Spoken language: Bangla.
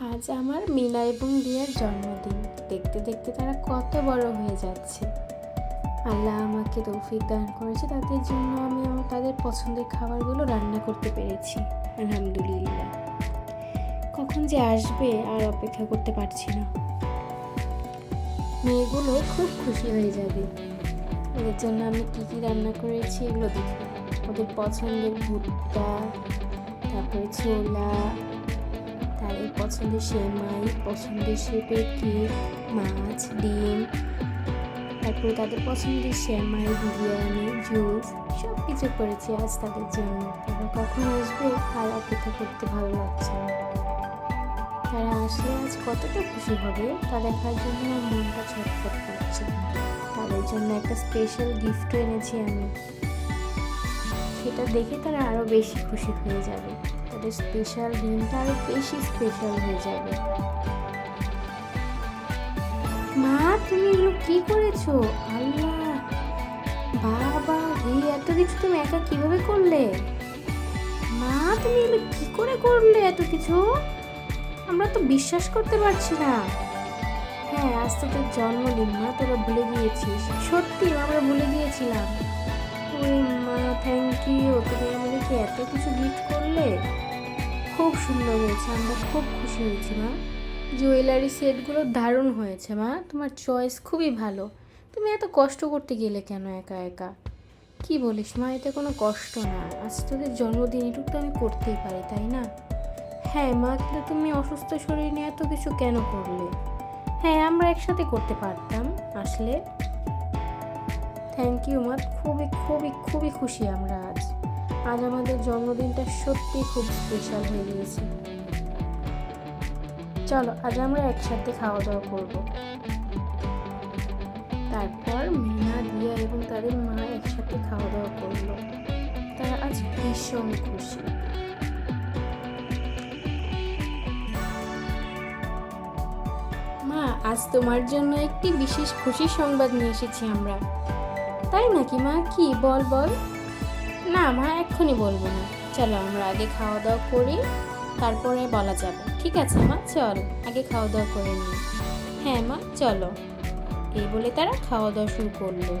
আজ আমার মিনা এবং রিয়ার জন্মদিন। দেখতে দেখতে তারা কত বড় হয়ে যাচ্ছে। আল্লাহ আমাকে তৌফিক দান করেছে, তাদের জন্য আমি আমার তাদের পছন্দের খাবারগুলো রান্না করতে পেরেছি। আলহামদুলিল্লাহ। কখন যে আসবে আর অপেক্ষা করতে পারছি না। মেয়েগুলো খুব খুশি হয়ে যাবে। ওদের জন্য আমি কী কী রান্না করেছি এগুলো দেখে ওদের পছন্দের ভুট্টা, তারপরে ছোলা তাদের পছন্দের সেমাই পছন্দের শেপের কেক মাছ, ডিম, তারপরে তাদের পছন্দের সেমাই বিরিয়ানি, জুস সব কিছু করেছি আজ তাদের জন্য। তারা কখন আসবে আর অপেক্ষা করতে ভালো লাগছে তারা আসলে আজ কতটা খুশি হবে তা দেখার জন্য আমার মনটা ছটফট করছে তাদের জন্য একটা স্পেশাল গিফট এনেছি আমি। সেটা দেখে তারা আরও বেশি খুশি হয়ে যাবে। তাদের স্পেশাল দিনটা আরও বেশি স্পেশাল হয়ে যাবে মা, তুমি এগুলো কি করেছ? আল্লাহ! বাবা এই এত কিছু তুমি একা কীভাবে করলে? মা, তুমি এগুলো কি করে করলে এত কিছু? আমরা তো বিশ্বাস করতে পারছি না। হ্যাঁ আজ তো তোর জন্মদিন, মা, তোরা ভুলে গিয়েছিস। সত্যি, আমরা ভুলে গিয়েছিলাম। ওরে মা থ্যাংক ইউ তুমি আমাদেরকে এত কিছু গিফট করলে। খুব সুন্দর হয়েছে, আমরা খুব খুশি হয়েছি, মা। জুয়েলারি সেটগুলো দারুণ হয়েছে, মা। তোমার চয়েস খুবই ভালো। তুমি এত কষ্ট করতে গেলে কেন একা একা? কি বলিস, মা এটা কোনো কষ্ট না। আজ তোদের জন্মদিন, এটুকু তো আমি করতেই পারি, তাই না? হ্যাঁ মা কিন্তু তুমি অসুস্থ শরীর নিয়ে এত কিছু কেন করলে? হ্যাঁ আমরা একসাথে করতে পারতাম, আসলে। থ্যাংক ইউ মা। খুবই খুবই খুবই খুশি আমরা আজ। আজ আমাদের জন্মদিনটা সত্যি খুব স্পেশাল হয়ে গিয়েছে। চলো, আজ আমরা একসাথে খাওয়া দাওয়া করব। তারপর মিনা, দিয়া এবং তাদের মা একসাথে খাওয়া দাওয়া করল। তারা আজ ভীষণ খুশি। মা, আজ তোমার জন্য একটি বিশেষ খুশি সংবাদ নিয়ে এসেছি আমরা। তাই নাকি মা? কি? বল বল। না, মা, এক্ষুনি বলব না। চলো আমরা আগে খাওয়া দাওয়া করি, তারপরে বলা যাবে। ঠিক আছে, মা? চল, আগে খাওয়া দাওয়া করে নিই। হ্যাঁ মা, চলো। এই বলে তারা খাওয়া দাওয়া শুরু করল।